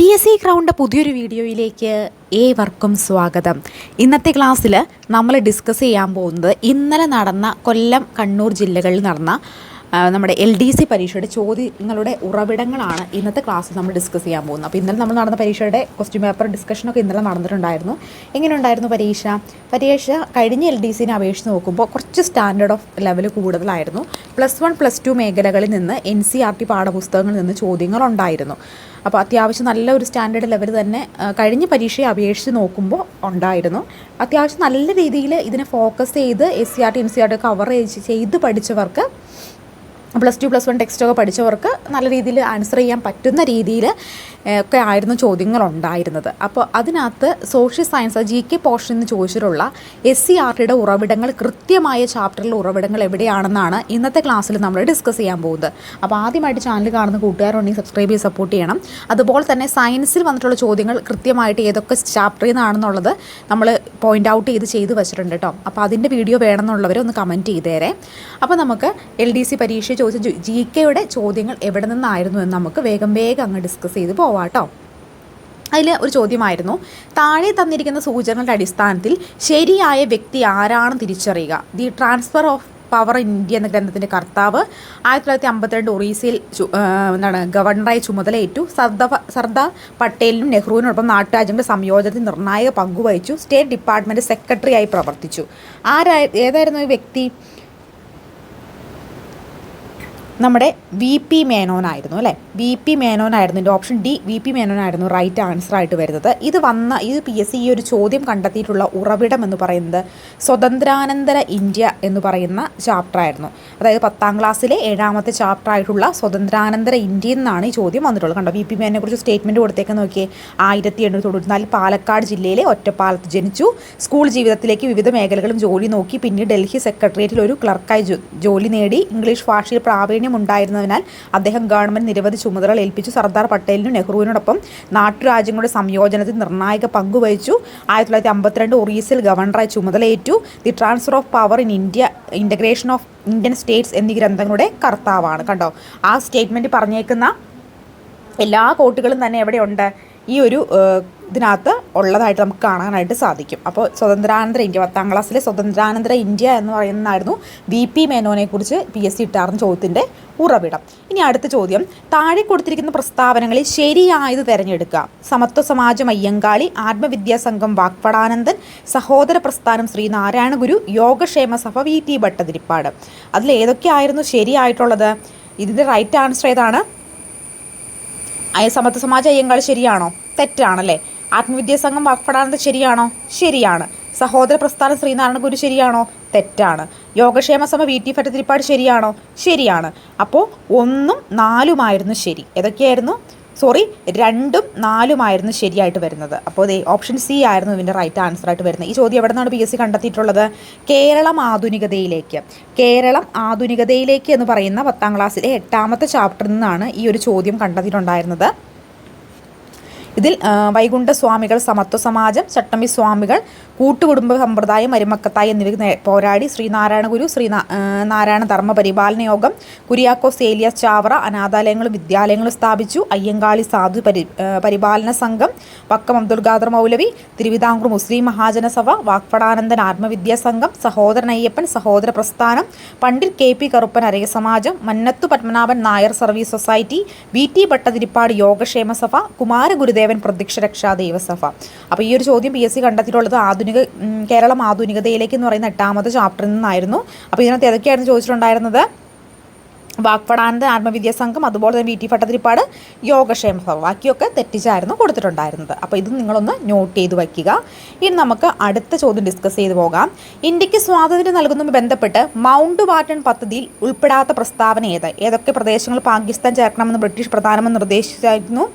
P S C crowned പുതിയൊരു വീഡിയോയിലേക്ക് ഏവർക്കും സ്വാഗതം. ഇന്നത്തെ ക്ലാസ്സിൽ നമ്മൾ ഡിസ്കസ് ചെയ്യാൻ പോകുന്നത് ഇന്നലെ നടന്ന കൊല്ലം കണ്ണൂർ ജില്ലകളിൽ നടന്ന നമ്മുടെ എൽ ഡി സി പരീക്ഷയുടെ ചോദ്യങ്ങളുടെ ഉറവിടങ്ങളാണ് ഇന്നത്തെ ക്ലാസ്സിൽ നമ്മൾ ഡിസ്കസ് ചെയ്യാൻ പോകുന്നത്. അപ്പോൾ ഇന്നലെ നമ്മൾ നടന്ന പരീക്ഷയുടെ ക്വസ്റ്റ്യൻ പേപ്പർ ഡിസ്കഷനൊക്കെ ഇന്നലെ നടന്നിട്ടുണ്ടായിരുന്നു. എങ്ങനെ ഉണ്ടായിരുന്നു പരീക്ഷ? പരീക്ഷ കഴിഞ്ഞ എൽ ഡി സിനെ അപേക്ഷിച്ച് നോക്കുമ്പോൾ കുറച്ച് സ്റ്റാൻഡേർഡ് ഓഫ് ലെവൽ കൂടുതലായിരുന്നു. പ്ലസ് വൺ പ്ലസ് ടു മേഖലകളിൽ നിന്ന് എൻ സി ആർ ടി പാഠപുസ്തകങ്ങളിൽ നിന്ന് ചോദ്യങ്ങളുണ്ടായിരുന്നു അപ്പോൾ അത്യാവശ്യം നല്ല ഒരു സ്റ്റാൻഡേർഡ് ലെവൽ തന്നെ കഴിഞ്ഞ പരീക്ഷയെ അപേക്ഷിച്ച് നോക്കുമ്പോൾ ഉണ്ടായിരുന്നു. അത്യാവശ്യം നല്ല രീതിയിൽ ഇതിനെ ഫോക്കസ് ചെയ്ത് S C R T N C R T cover ചെയ്ത് പഠിച്ചവർക്ക് പ്ലസ് ടു പ്ലസ് വൺ ടെക്സ്റ്റൊക്കെ പഠിച്ചവർക്ക് നല്ല രീതിയിൽ ആൻസർ ചെയ്യാൻ പറ്റുന്ന രീതിയിൽ ഒക്കെ ആയിരുന്നു ചോദ്യങ്ങൾ ഉണ്ടായിരുന്നത് അപ്പോൾ അതിനകത്ത് social science G K portion എന്ന് ചോദിച്ചിട്ടുള്ള എസ് സി ആർ ടിയുടെ ഉറവിടങ്ങൾ കൃത്യമായ ചാപ്റ്ററിലെ ഉറവിടങ്ങൾ എവിടെയാണെന്നാണ് ഇന്നത്തെ ക്ലാസ്സിൽ നമ്മൾ ഡിസ്കസ് ചെയ്യാൻ പോകുന്നത്. അപ്പോൾ ആദ്യമായിട്ട് ചാനൽ കാണുന്ന കൂട്ടുകാരുണ്ടെങ്കിൽ സബ്സ്ക്രൈബ് ചെയ്ത് സപ്പോർട്ട് ചെയ്യണം. അതുപോലെ തന്നെ സയൻസിൽ വന്നിട്ടുള്ള ചോദ്യങ്ങൾ കൃത്യമായിട്ട് ഏതൊക്കെ ചാപ്റ്ററിൽ നിന്നാണെന്നുള്ളത് നമ്മൾ പോയിന്റ് ഔട്ട് ചെയ്ത് ചെയ്ത് വെച്ചിട്ടുണ്ട് കേട്ടോ അപ്പോൾ അതിന്റെ വീഡിയോ വേണമെന്നുള്ളവർ ഒന്ന് കമന്റ് ചെയ്തേരെ. അപ്പോൾ നമുക്ക് എൽ ഡി സി പരീക്ഷ ചോദിച്ച. ജി കെയുടെ ചോദ്യങ്ങൾ എവിടെ നിന്നായിരുന്നു എന്ന് നമുക്ക് വേഗം വേഗം അങ്ങ് ഡിസ്കസ് ചെയ്ത് പോവാട്ടോ അതിൽ ഒരു ചോദ്യമായിരുന്നു. താഴെ തന്നിരിക്കുന്ന സൂചനകളുടെ അടിസ്ഥാനത്തിൽ ശരിയായ വ്യക്തി ആരാണ് തിരിച്ചറിയുക. The transfer of power India എന്ന ഗ്രന്ഥത്തിന്റെ കർത്താവ് ആയിരത്തി തൊള്ളായിരത്തി അമ്പത്തിരണ്ട് ഒറീസയിൽ എന്താണ് ഗവർണറായി ചുമതലയേറ്റു. സർദാർ സർദാർ പട്ടേലിനും നെഹ്റുവിനോടൊപ്പം നാട്ടുരാജ്യങ്ങളുടെ സംയോജനത്തിൽ നിർണായക പങ്കുവഹിച്ചു. സ്റ്റേറ്റ് ഡിപ്പാർട്ട്മെന്റ് സെക്രട്ടറിയായി പ്രവർത്തിച്ചു. ആരാ ഏതായിരുന്നു ഈ വ്യക്തി? നമ്മുടെ വി പി മേനോനായിരുന്നു അല്ലേ? വി പി മേനോനായിരുന്നു എന്റെ ഓപ്ഷൻ ഡി വി പി മേനോനായിരുന്നു റൈറ്റ് ആൻസർ ആയിട്ട് വരുന്നത്. ഇത് വന്ന ഇത് പി എസ് സി ഈ ഒരു ചോദ്യം കണ്ടെത്തിയിട്ടുള്ള ഉറവിടം എന്ന് പറയുന്നത് സ്വതന്ത്രാനന്തര ഇന്ത്യ എന്ന് പറയുന്ന ചാപ്റ്റർ ആയിരുന്നു. അതായത് പത്താം ക്ലാസ്സിലെ ഏഴാമത്തെ ചാപ്റ്റർ ആയിട്ടുള്ള സ്വതന്ത്രാനന്തര ഇന്ത്യ എന്നാണ് ഈ ചോദ്യം വന്നിട്ടുള്ളത്. കണ്ടോ? വി പി മേനെ കുറിച്ച് സ്റ്റേറ്റ്മെന്റ് കൊടുത്തേക്ക് നോക്കിയേ. ആയിരത്തി എണ്ണൂറ്റി തൊണ്ണൂറ്റിനാല് പാലക്കാട് ജില്ലയിലെ ഒറ്റപ്പാലത്ത് ജനിച്ചു. സ്കൂൾ ജീവിതത്തിലേക്ക് വിവിധ മേഖലകളും ജോലി നോക്കി. പിന്നീട് ഡൽഹി സെക്രട്ടേറിയറ്റിൽ ഒരു ക്ലർക്കായി ജോലി നേടി. ഇംഗ്ലീഷ് ഭാഷയിൽ പ്രാവീണ്യം ഉണ്ടായിരുന്നതിനാൽ അദ്ദേഹം ഗവൺമെന്റ് നിരവധി ചുമതലകൾ ഏൽപ്പിച്ചു. സർദാർ പട്ടേലിനും നെഹ്റുവിനോടൊപ്പം നാട്ടുരാജ്യങ്ങളുടെ സംയോജനത്തിൽ നിർണായക പങ്കുവഹിച്ചു ആയിരത്തി തൊള്ളായിരത്തി അമ്പത്തിരണ്ട് ഒറീസയിൽ ഗവർണറായി ചുമതലയേറ്റു. The transfer of power in India integration of Indian states എന്നീ ഗ്രന്ഥങ്ങളുടെ കർത്താവാണ്. കണ്ടോ? ആ സ്റ്റേറ്റ്മെന്റ് പറഞ്ഞേക്കുന്ന എല്ലാ കോട്ടുകളും തന്നെ എവിടെയുണ്ട്? ഈ ഒരു ഇതിനകത്ത് ഉള്ളതായിട്ട് നമുക്ക് കാണാനായിട്ട് സാധിക്കും. അപ്പോൾ സ്വതന്ത്രാനന്തര ഇന്ത്യ പത്താം ക്ലാസ്സിലെ സ്വതന്ത്രാനന്തര ഇന്ത്യ എന്ന് പറയുന്നതായിരുന്നു വി പി മേനോനെക്കുറിച്ച് പി എസ് സി ഇട്ടാർന്ന ചോദ്യത്തിന്റെ ഉറവിടം. ഇനി അടുത്ത ചോദ്യം. താഴെ കൊടുത്തിരിക്കുന്ന പ്രസ്താവനകളിൽ ശരിയായത് തിരഞ്ഞെടുക്കുക. സമത്വ സമാജം അയ്യങ്കാളി ആത്മവിദ്യാസംഘം വാക്പടാനന്ദൻ സഹോദര പ്രസ്ഥാനം ശ്രീനാരായണ ഗുരു യോഗക്ഷേമ സഭ വി ടി ഭട്ടതിരിപ്പാട്. അതിൽ ഏതൊക്കെയായിരുന്നു ശരിയായിട്ടുള്ളത്? ഇതിന്റെ റൈറ്റ് ആൻസർ ഏതാണ്? സമത്വ സമാജ അയ്യങ്ങൾ ശരിയാണോ? തെറ്റാണല്ലേ. ആത്മവിദ്യാ സംഘം വാക്പടാനന്ദ ശരിയാണോ? ശരിയാണ്. സഹോദര പ്രസ്ഥാനം ശ്രീനാരായണ ഗുരു ശരിയാണോ? തെറ്റാണ്. യോഗക്ഷേമ സഭ വി ടി ഭട്ടതിരിപ്പാട് ശരിയാണോ? ശരിയാണ്. അപ്പോൾ ഒന്നും നാലുമായിരുന്നു ശരി. ഏതൊക്കെയായിരുന്നു? സോറി രണ്ടും നാലുമായിരുന്നു ശരിയായിട്ട് വരുന്നത്. അപ്പോൾ ദേ ഓപ്ഷൻ സി ആയിരുന്നു ഇതിന്റെ റൈറ്റ് ആൻസർ ആയിട്ട് വരുന്നത്. ഈ ചോദ്യം എവിടെ നിന്നാണ് പി എസ് സി കണ്ടെത്തിയിട്ടുള്ളത്? കേരളം ആധുനികതയിലേക്ക്. കേരളം ആധുനികതയിലേക്ക് എന്ന് പറയുന്ന പത്താം ക്ലാസ്സിലെ എട്ടാമത്തെ ചാപ്റ്ററിൽ നിന്നാണ് ഈ ഒരു ചോദ്യം കണ്ടെത്തിയിട്ടുണ്ടായിരുന്നത്. ഇതിൽ വൈകുണ്ഠ സ്വാമികൾ സമത്വ സമാജം ചട്ടമ്പി സ്വാമികൾ കൂട്ടുകുടുംബ സമ്പ്രദായം മരുമക്കത്തായി എന്നിവ പോരാടി. ശ്രീനാരായണ ഗുരു ശ്രീ നാരായണ ധർമ്മ പരിപാലന യോഗം കുര്യാക്കോസ് ഏലിയ ചാവറ അനാഥാലയങ്ങളും വിദ്യാലയങ്ങളും സ്ഥാപിച്ചു. അയ്യങ്കാളി സാധു പരി പരിപാലന സംഘം വക്കം അബ്ദുൽ ഖാദർ മൗലവി തിരുവിതാംകൂർ മുസ്ലിം മഹാജനസഭ വാക്പടാനന്ദൻ ആത്മവിദ്യാ സംഘം Sahodaran Ayyappan Sahodara Prasthanam Pandit K P Karuppan Araya Samajam Mannathu Padmanabhan Nair service society V T Bhattathiripad Yogakshema Sabha Kumara ഗുരുദേവൻ പ്രത്യക്ഷ രക്ഷാ ദൈവസഭ. അപ്പോൾ ഈ ഒരു ചോദ്യം പി എസ് സി കണ്ടെത്തിയിട്ടുള്ളത് ആധുനിക കേരളം ആധുനികതയിലേക്ക് എന്ന് പറയുന്ന എട്ടാമത്തെ ചാപ്റ്ററിൽ നിന്നായിരുന്നു. അപ്പോൾ ഇതിനകത്ത് ഏതൊക്കെയായിരുന്നു ചോദിച്ചിട്ടുണ്ടായിരുന്നത്? വാക്പടാനന്ദ ആത്മവിദ്യാ സംഘം അതുപോലെ തന്നെ വി ടി ഭട്ടതിരിപ്പാട് യോഗക്ഷേമ സഭ ബാക്കിയൊക്കെ തെറ്റിച്ചായിരുന്നു കൊടുത്തിട്ടുണ്ടായിരുന്നത്. അപ്പോൾ ഇത് നിങ്ങളൊന്ന് നോട്ട് ചെയ്ത് വയ്ക്കുക. ഇനി നമുക്ക് അടുത്ത ചോദ്യം ഡിസ്കസ് ചെയ്തു പോകാം. ഇന്ത്യയ്ക്ക് സ്വാതന്ത്ര്യം നൽകുന്നതുമായി ബന്ധപ്പെട്ട് മൗണ്ട് വാട്ടൺ പദ്ധതിയിൽ ഉൾപ്പെടാത്ത പ്രസ്താവന ഏത്? ഏതൊക്കെ പ്രദേശങ്ങൾ പാകിസ്ഥാൻ ചേർക്കണമെന്ന് ബ്രിട്ടീഷ് പ്രധാനമന്ത്രി നിർദ്ദേശിച്ചായിരുന്നു?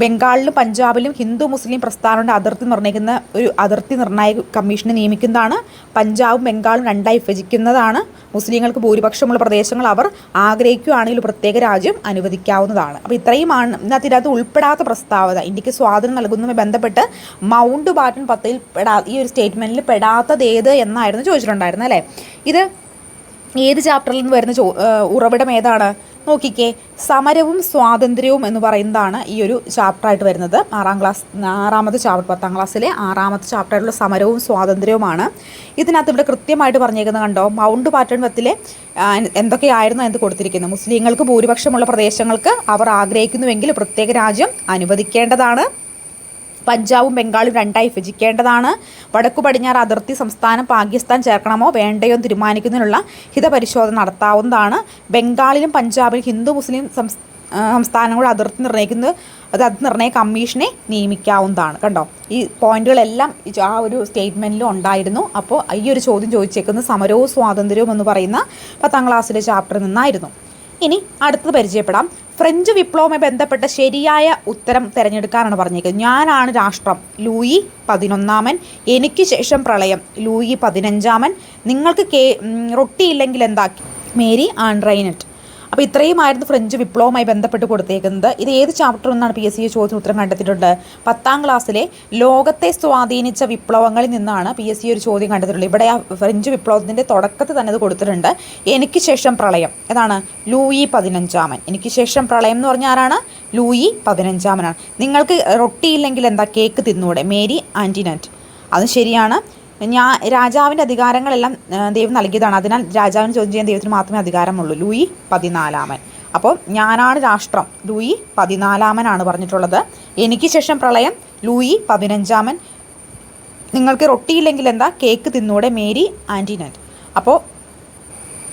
ബംഗാളിലും പഞ്ചാബിലും ഹിന്ദു മുസ്ലിം പ്രസ്ഥാനങ്ങളുടെ അതിർത്തി നിർണയിക്കുന്ന ഒരു അതിർത്തി നിർണായക കമ്മീഷനെ നിയമിക്കുന്നതാണ്. പഞ്ചാബും ബംഗാളും രണ്ടായി വിഭജിക്കുന്നതാണ്. മുസ്ലിങ്ങൾക്ക് ഭൂരിപക്ഷമുള്ള പ്രദേശങ്ങൾ അവർ ആഗ്രഹിക്കുകയാണെങ്കിൽ പ്രത്യേക രാജ്യം അനുവദിക്കാവുന്നതാണ്. അപ്പോൾ ഇത്രയുമാണ്. ഇതിനകത്ത് ഉൾപ്പെടാത്ത പ്രസ്താവന. ഇന്ത്യയ്ക്ക് സ്വാതന്ത്ര്യം നൽകുന്നതുമായി ബന്ധപ്പെട്ട് മൗണ്ട് ബാറ്റൺ പത്തയിൽ പെടാ ഈ ഒരു സ്റ്റേറ്റ്മെന്റിൽ പെടാത്തത് ഏത് എന്നായിരുന്നു ചോദിച്ചിട്ടുണ്ടായിരുന്നത് അല്ലേ? ഇത് ഏത് ചാപ്റ്ററിൽ നിന്ന് വരുന്ന ചോ ഉറവിടം ഏതാണ്? നോക്കിക്കേ സമരവും സ്വാതന്ത്ര്യവും എന്ന് പറയുന്നതാണ് ഈ ഒരു ചാപ്റ്ററായിട്ട് വരുന്നത്. ആറാം ക്ലാസ് ആറാമത്തെ ചാപ്റ്റർ പത്താം ക്ലാസ്സിലെ ആറാമത്തെ ചാപ്റ്ററായിട്ടുള്ള സമരവും സ്വാതന്ത്ര്യവുമാണ്. ഇതിനകത്ത് ഇവിടെ കൃത്യമായിട്ട് പറഞ്ഞേക്കുന്നത് കണ്ടോ മൗണ്ട് പാറ്റൺവത്തിലെ എന്തൊക്കെയായിരുന്നു എന്ന് കൊടുത്തിരിക്കുന്നത് മുസ്ലിങ്ങൾക്ക് ഭൂരിപക്ഷമുള്ള പ്രദേശങ്ങൾക്ക് അവർ ആഗ്രഹിക്കുന്നുവെങ്കിൽ പ്രത്യേക രാജ്യം അനുവദിക്കേണ്ടതാണ്. പഞ്ചാബും ബംഗാളും രണ്ടായി വിഭജിക്കേണ്ടതാണ്. വടക്കു പടിഞ്ഞാറ് അതിർത്തി സംസ്ഥാനം പാകിസ്ഥാൻ ചേർക്കണമോ വേണ്ടയോ തീരുമാനിക്കുന്നതിനുള്ള ഹിതപരിശോധന നടത്താവുന്നതാണ്. ബംഗാളിലും പഞ്ചാബിലും ഹിന്ദു മുസ്ലിം സംസ്ഥാനങ്ങൾ അതിർത്തി നിർണയിക്കുന്നത് അത് അത് നിർണയ കമ്മീഷനെ നിയമിക്കാവുന്നതാണ്. കണ്ടോ? ഈ പോയിന്റുകളെല്ലാം ആ ഒരു സ്റ്റേറ്റ്മെന്റിലും ഉണ്ടായിരുന്നു. അപ്പോൾ ഈ ഒരു ചോദ്യം ചോദിച്ചേക്കുന്നത് സമരവും സ്വാതന്ത്ര്യവും എന്ന് പറയുന്ന പത്താം ക്ലാസ്സിലെ ചാപ്റ്ററിൽ നിന്നായിരുന്നു. ഇനി അടുത്തത് പരിചയപ്പെടാം. ഫ്രഞ്ച് വിപ്ലവവുമായി ബന്ധപ്പെട്ട ശരിയായ ഉത്തരം തിരഞ്ഞെടുക്കാനാണ് പറഞ്ഞേക്കുന്നത് ഞാനാണ് രാഷ്ട്രം. ലൂയി പതിനൊന്നാമൻ എനിക്ക് ശേഷം പ്രളയം. ലൂയി പതിനഞ്ചാമൻ നിങ്ങൾക്ക് കേ റൊട്ടിയില്ലെങ്കിൽ എന്താക്കി? Marie Antoinette. അപ്പോൾ ഇത്രയുമായിരുന്നു ഫ്രഞ്ച് വിപ്ലവവുമായി ബന്ധപ്പെട്ട് കൊടുത്തേക്കുന്നത്. ഇത് ഏത് ചാപ്റ്റർ എന്നാണ് പി എസ് സി ചോദ്യത്തിന് ഉത്തരം കണ്ടെത്തിയിട്ടുണ്ട് പത്താം ക്ലാസ്സിലെ ലോകത്തെ സ്വാധീനിച്ച വിപ്ലവങ്ങളിൽ നിന്നാണ് പി എസ് സി ഒരു ചോദ്യം കണ്ടെത്തിയിട്ടുള്ളത്. ഇവിടെ ആ ഫ്രഞ്ച് വിപ്ലവത്തിന്റെ തുടക്കത്തിൽ തന്നെ ഇത് കൊടുത്തിട്ടുണ്ട്. എനിക്ക് ശേഷം പ്രളയം. ഏതാണ് ലൂയി പതിനഞ്ചാമൻ. എനിക്ക് ശേഷം പ്രളയം എന്ന് പറഞ്ഞാൽ ആരാണ്? ലൂയി പതിനഞ്ചാമനാണ്. നിങ്ങൾക്ക് റൊട്ടിയില്ലെങ്കിൽ എന്താ കേക്ക് തിന്നൂടെ? മേരി ആന്റിനറ്റ് അത് ശരിയാണ്. ഞാൻ രാജാവിന്റെ അധികാരങ്ങളെല്ലാം ദൈവം നൽകിയതാണ്. അതിനാൽ രാജാവിന് ചോദ്യം ചെയ്യാൻ ദൈവത്തിന് മാത്രമേ അധികാരമുള്ളൂ. ലൂയി പതിനാലാമൻ. അപ്പോൾ ഞാനാണ് രാഷ്ട്രം. ലൂയി പതിനാലാമനാണ് പറഞ്ഞിട്ടുള്ളത്. എനിക്ക് ശേഷം പ്രളയം. ലൂയി പതിനഞ്ചാമൻ. നിങ്ങൾക്ക് റൊട്ടിയില്ലെങ്കിൽ എന്താ? കേക്ക് തിന്നൂടെ മേരി ആന്റിനറ്റ് അപ്പോൾ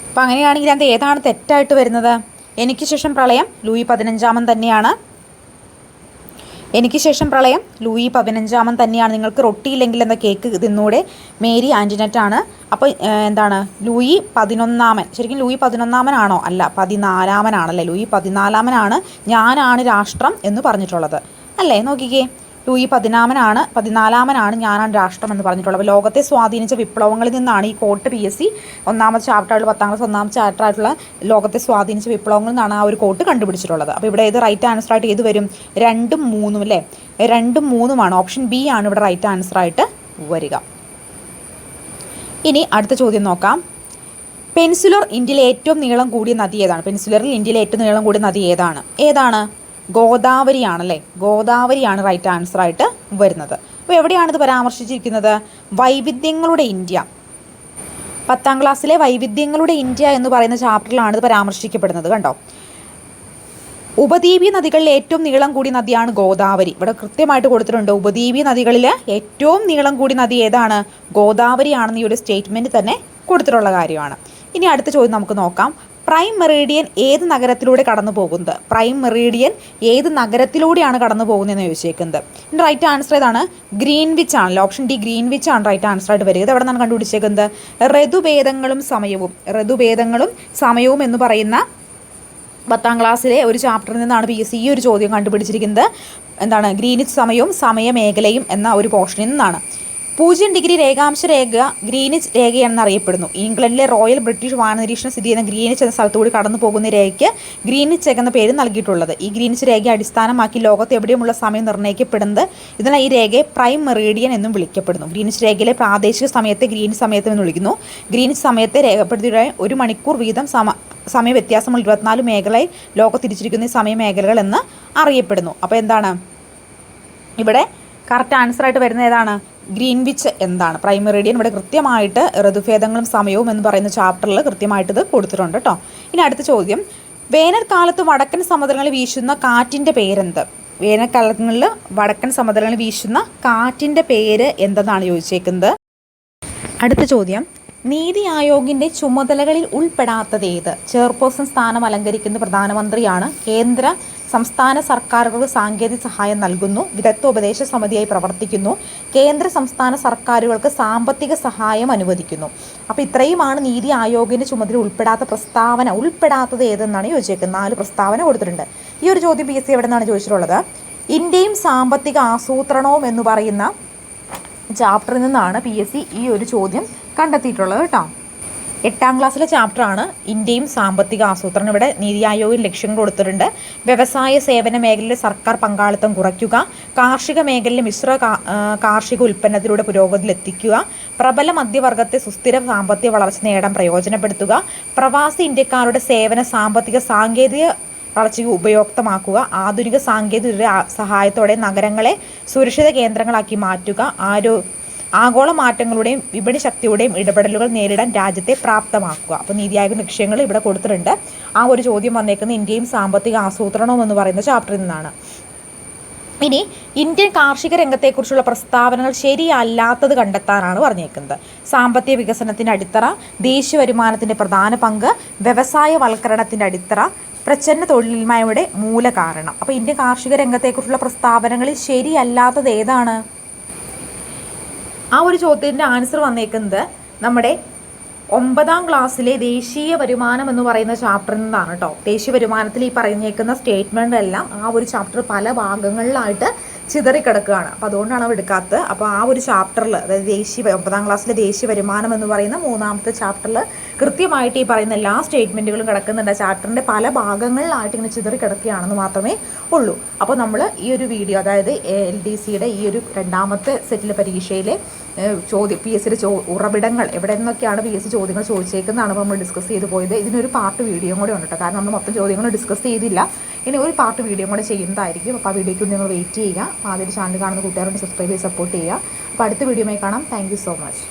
അപ്പോൾ അങ്ങനെയാണെങ്കിൽ അത് ഏതാണ് തെറ്റായിട്ട് വരുന്നത്? എനിക്ക് ശേഷം പ്രളയം. ലൂയി പതിനഞ്ചാമൻ തന്നെയാണ്. എനിക്ക് ശേഷം പ്രളയം. ലൂയി പതിനഞ്ചാമൻ തന്നെയാണ്. നിങ്ങൾക്ക് റൊട്ടിയില്ലെങ്കിൽ എന്ന കേക്ക് തിന്നൂടെ? മേരി ആന്റിനറ്റ് ആണ് അപ്പോൾ എന്താണ്? ലൂയി പതിനൊന്നാമൻ. ശരിക്കും ലൂയി പതിനൊന്നാമനാണോ? അല്ല പതിനാലാമനാണല്ലേ? ലൂയി പതിനാലാമനാണ് ഞാനാണ് രാഷ്ട്രം എന്ന് പറഞ്ഞിട്ടുള്ളത്. അല്ലേ? നോക്കിക്കേ. ലൂയി പതിനാമനാണ് പതിനാലാമനാണ് ഞാനാണ് രാഷ്ട്രം എന്ന് പറഞ്ഞിട്ടുള്ളത്. അപ്പോൾ ലോകത്തെ സ്വാധീനിച്ച വിപ്ലവങ്ങളിൽ നിന്നാണ് ഈ കോട്ട് പി എസ് സി ഒന്നാമത്തെ ചാപ്റ്ററായിട്ടുള്ള പത്താം ക്ലാസ് ഒന്നാമത്തെ ചാപ്റ്ററായിട്ടുള്ള ലോകത്തെ സ്വാധീനിച്ച വിപ്ലവങ്ങളിൽ നിന്നാണ് ആ ഒരു കോട്ട് കണ്ടുപിടിച്ചിട്ടുള്ളത്. അപ്പോൾ ഇവിടെ ഏത് റൈറ്റ് ആൻസർ ആയിട്ട് ഏത് വരും? രണ്ടും മൂന്നും അല്ലേ? രണ്ടും മൂന്നുമാണ്. ഓപ്ഷൻ ബി ആണ് ഇവിടെ റൈറ്റ് ആൻസർ ആയിട്ട് വരിക. ഇനി അടുത്ത ചോദ്യം നോക്കാം. പെൻസുലർ ഇന്ത്യയിലെ ഏറ്റവും നീളം കൂടിയ നദി ഏതാണ്? പെൻസുലറിൽ ഇന്ത്യയിലെ ഏറ്റവും നീളം കൂടിയ നദി ഏതാണ്? ഏതാണ്? ഗോദാവരിയാണല്ലേ? ഗോദാവരിയാണ് റൈറ്റ് ആൻസർ ആയിട്ട് വരുന്നത്. അപ്പോൾ എവിടെയാണ് ഇത് പരാമർശിച്ചിരിക്കുന്നത്? വൈവിധ്യങ്ങളുടെ ഇന്ത്യ. പത്താം ക്ലാസ്സിലെ വൈവിധ്യങ്ങളുടെ ഇന്ത്യ എന്ന് പറയുന്ന ചാപ്റ്ററിലാണ് ഇത് പരാമർശിക്കപ്പെടുന്നത് കണ്ടോ? ഉപദ്വീപീയ നദികളിൽ ഏറ്റവും നീളം കൂടിയ നദിയാണ് ഗോദാവരി. ഇവിടെ കൃത്യമായിട്ട് കൊടുത്തിട്ടുണ്ട്. ഉപദ്വീപീയ നദികളിൽ ഏറ്റവും നീളം കൂടിയ നദി ഏതാണ്? ഗോദാവരിയാണെന്ന് ഈ ഒരു സ്റ്റേറ്റ്മെന്റ് തന്നെ കൊടുത്തിട്ടുള്ള കാര്യമാണ്. ഇനി അടുത്ത ചോദ്യം നമുക്ക് നോക്കാം. പ്രൈം മെറീഡിയൻ ഏത് നഗരത്തിലൂടെ കടന്നു പോകുന്നത് പ്രൈം മെറീഡിയൻ ഏത് നഗരത്തിലൂടെയാണ് കടന്നു പോകുന്നതെന്ന് ചോദിച്ചേക്കുന്നത് റൈറ്റ് ആൻസർ ഏതാണ് ഗ്രീൻവിച്ച് ആണല്ലോ. ഓപ്ഷൻ ഡി ഗ്രീൻവിച്ച് ആണ് റൈറ്റ് ആൻസർ ആയിട്ട് വരിക. എവിടെ നിന്നാണ് കണ്ടുപിടിച്ചേക്കുന്നത്? ഋതുഭേദങ്ങളും സമയവും ഋതുഭേദങ്ങളും സമയവും എന്ന് പറയുന്ന പത്താം ക്ലാസ്സിലെ ഒരു ചാപ്റ്ററിൽ നിന്നാണ് പി എസ് സി ഈ ഒരു ചോദ്യം കണ്ടുപിടിച്ചിരിക്കുന്നത്. എന്താണ്? ഗ്രീനിച്ച് സമയവും സമയമേഖലയും എന്ന ഒരു പോർഷനിൽ നിന്നാണ്. പൂജ്യം ഡിഗ്രി രേഖാംശ രേഖ ഗ്രീനിച്ച് രേഖയാണെന്ന് അറിയപ്പെടുന്നു. ഇംഗ്ലണ്ടിലെ റോയൽ ബ്രിട്ടീഷ് വാനനിരീക്ഷണം സ്ഥിതി ചെയ്യുന്ന ഗ്രീനിച്ച് എന്ന സ്ഥലത്തുകൂടി കടന്നു പോകുന്ന രേഖയ്ക്ക് ഗ്രീനിച്ച് എന്ന പേര് നൽകിയിട്ടുള്ളത്. ഈ ഗ്രീനിച്ച് രേഖയെ അടിസ്ഥാനമാക്കി ലോകത്ത് എവിടെയുമുള്ള സമയം നിർണയിക്കപ്പെടുന്നത്? ഇതിനാൽ ഈ രേഖയെ പ്രൈം മെറീഡിയൻ എന്നും വിളിക്കപ്പെടുന്നു. ഗ്രീനിച്ച് രേഖയിലെ പ്രാദേശിക സമയത്തെ ഗ്രീനിച്ച് സമയത്ത് എന്ന് വിളിക്കുന്നു. ഗ്രീനിച്ച് സമയത്തെ രേഖപ്പെടുത്തിയ ഒരു മണിക്കൂർ വീതം സമ സമയ വ്യത്യാസമുള്ള ഇരുപത്തിനാല് മേഖലയിൽ ലോകത്ത് തിരിച്ചിരിക്കുന്ന ഈ സമയമേഖലകൾ എന്ന് അറിയപ്പെടുന്നു. അപ്പോൾ എന്താണ്? ഇവിടെ കറക്റ്റ് ആൻസർ ആയിട്ട് വരുന്ന ഏതാണ്? ഗ്രീൻവിച്ച് എന്താണ്? പ്രൈമറിഡിയൻ ഇവിടെ കൃത്യമായിട്ട് ഋതുഭേദങ്ങളും സമയവും എന്ന് പറയുന്ന ചാപ്റ്ററിൽ കൃത്യമായിട്ട് ഇത് കൊടുത്തിട്ടുണ്ട് കേട്ടോ ഇനി അടുത്ത ചോദ്യം. വേനൽക്കാലത്ത് വടക്കൻ സമതലങ്ങളിൽ വീശുന്ന കാറ്റിന്റെ പേരെന്ത്? വേനൽക്കാലങ്ങളിൽ വടക്കൻ സമതലങ്ങളിൽ വീശുന്ന കാറ്റിന്റെ പേര് എന്തെന്നാണ് ചോദിച്ചേക്കുന്നത്? അടുത്ത ചോദ്യം. നീതി ആയോഗിന്റെ ചുമതലകളിൽ ഉൾപ്പെടാത്തത് ഏത്? ചെയർപേഴ്സൺ സ്ഥാനം അലങ്കരിക്കുന്ന പ്രധാനമന്ത്രിയാണ് കേന്ദ്ര സംസ്ഥാന സർക്കാരുകൾക്ക് സാങ്കേതിക സഹായം നൽകുന്നു. വിദഗ്ധ ഉപദേശ സമിതിയായി പ്രവർത്തിക്കുന്നു. കേന്ദ്ര സംസ്ഥാന സർക്കാരുകൾക്ക് സാമ്പത്തിക സഹായം അനുവദിക്കുന്നു. അപ്പോൾ ഇത്രയുമാണ് നീതി ആയോഗിന്റെ ചുമതല ഉൾപ്പെടാത്ത പ്രസ്താവന. ഉൾപ്പെടാത്തത് ഏതെന്നാണ് ചോദിച്ചേക്കുന്നത്? നാല് പ്രസ്താവന കൊടുത്തിട്ടുണ്ട്. ഈ ഒരു ചോദ്യം പി എസ് സി എവിടെ നിന്നാണ് ചോദിച്ചിട്ടുള്ളത്? ഇന്ത്യയും സാമ്പത്തിക ആസൂത്രണവും എന്ന് പറയുന്ന ചാപ്റ്ററിൽ നിന്നാണ് പി എസ് സി ഈ ഒരു ചോദ്യം കണ്ടെത്തിയിട്ടുള്ളത് കേട്ടോ. എട്ടാം ക്ലാസ്സിലെ ചാപ്റ്ററാണ് ഇന്ത്യയും സാമ്പത്തിക ആസൂത്രണം. ഇവിടെ നീതി ആയോഗിൽ ലക്ഷ്യം കൊടുത്തിട്ടുണ്ട്. വ്യവസായ സേവന മേഖലയിലെ സർക്കാർ പങ്കാളിത്തം കുറയ്ക്കുക കാർഷിക മേഖലയിലെ മിശ്ര കാർഷിക ഉൽപ്പന്നത്തിലൂടെ പുരോഗതിയിലെത്തിക്കുക പ്രബല മധ്യവർഗത്തെ സുസ്ഥിര സാമ്പത്തിക വളർച്ച നേടാൻ പ്രയോജനപ്പെടുത്തുക പ്രവാസി ഇന്ത്യക്കാരുടെ സേവന സാമ്പത്തിക സാങ്കേതിക വളർച്ചയ്ക്ക് ഉപയോക്തമാക്കുക ആധുനിക സാങ്കേതിക സഹായത്തോടെ നഗരങ്ങളെ സുരക്ഷിത കേന്ദ്രങ്ങളാക്കി മാറ്റുക ആരോ ആഗോള മാറ്റങ്ങളുടെയും വിപണി ശക്തിയുടെയും ഇടപെടലുകൾ നേരിടാൻ രാജ്യത്തെ പ്രാപ്തമാക്കുക. അപ്പോൾ നീതി ആയോഗ് ലക്ഷ്യങ്ങൾ ഇവിടെ കൊടുത്തിട്ടുണ്ട്. ആ ഒരു ചോദ്യം വന്നേക്കുന്ന ഇന്ത്യയും സാമ്പത്തിക ആസൂത്രണവും എന്ന് പറയുന്ന ചാപ്റ്ററിൽ നിന്നാണ്. ഇനി ഇന്ത്യൻ കാർഷിക രംഗത്തെക്കുറിച്ചുള്ള പ്രസ്താവനകൾ ശരിയല്ലാത്തത് കണ്ടെത്താനാണ് പറഞ്ഞേക്കുന്നത്. സാമ്പത്തിക വികസനത്തിന്റെ അടിത്തറ ദേശീയ വരുമാനത്തിന്റെ പ്രധാന പങ്ക് വ്യവസായവൽക്കരണത്തിന്റെ അടിത്തറ പ്രച്ഛന്ന മൂല കാരണം അപ്പോൾ ഇന്ത്യൻ കാർഷിക രംഗത്തെക്കുറിച്ചുള്ള പ്രസ്താവനകളിൽ ശരിയല്ലാത്തത് ഏതാണ്? ആ ഒരു ചോദ്യത്തിന്റെ ആൻസർ വന്നേക്കുന്നത് നമ്മുടെ ഒമ്പതാം ക്ലാസ്സിലെ ദേശീയ വരുമാനം എന്ന് പറയുന്ന ചാപ്റ്ററിൽ നിന്നാണ് കേട്ടോ ദേശീയ വരുമാനത്തിൽ ഈ പറഞ്ഞേക്കുന്ന സ്റ്റേറ്റ്മെന്റ് എല്ലാം ആ ഒരു ചാപ്റ്റർ പല ഭാഗങ്ങളിലായിട്ട് ചിതറിക്കിടക്കുകയാണ്. അപ്പോൾ അതുകൊണ്ടാണ് അവ എടുക്കാത്തത്. അപ്പോൾ ആ ഒരു ചാപ്റ്ററിൽ അതായത് ദേശീയ ഒമ്പതാം ക്ലാസ്സിലെ ദേശീയ വരുമാനം എന്ന് പറയുന്ന മൂന്നാമത്തെ ചാപ്റ്ററിൽ കൃത്യമായിട്ട് ഈ പറയുന്ന എല്ലാ സ്റ്റേറ്റ്മെന്റുകളും കിടക്കുന്നുണ്ട്. ചാപ്റ്ററിന്റെ പല ഭാഗങ്ങളിലായിട്ട് ഇങ്ങനെ ചിതറി കിടക്കുകയാണെന്ന് മാത്രമേ ഉള്ളൂ. അപ്പോൾ നമ്മൾ ഈ ഒരു വീഡിയോ അതായത് എൽ ഡി സിയുടെ ഈ ഒരു രണ്ടാമത്തെ സെറ്റിലെ പരീക്ഷയിലെ ചോദ്യം പി എസ് സിയുടെ ചോ ഉറവിടങ്ങൾ എവിടെ നിന്നൊക്കെയാണ് പി എസ് സി ചോദ്യങ്ങൾ ചോദിച്ചേക്കുന്നതാണ് നമ്മൾ ഡിസ്കസ് ചെയ്ത് പോയത്. ഇതിനൊരു പാർട്ട് വീഡിയോ കൂടെ ഉണ്ട് കേട്ടോ കാരണം നമ്മൾ മൊത്തം ചോദ്യങ്ങൾ ഡിസ്കസ് ചെയ്തില്ല. ഇനി ഒരു പാർട്ട് വീഡിയോ കൂടെ ചെയ്യുന്നതായിരിക്കും. അപ്പോൾ ആ വീഡിയോയ്ക്ക് നിങ്ങൾ വെയിറ്റ് ചെയ്യുക. ആദ്യം ചാനൽ കാണുന്ന കൂട്ടുകാരോട് സബ്സ്ക്രൈബ് ചെയ്ത് സപ്പോർട്ട് ചെയ്യുക. അപ്പോൾ അടുത്ത വീഡിയോയുമായി കാണാം. Thank so much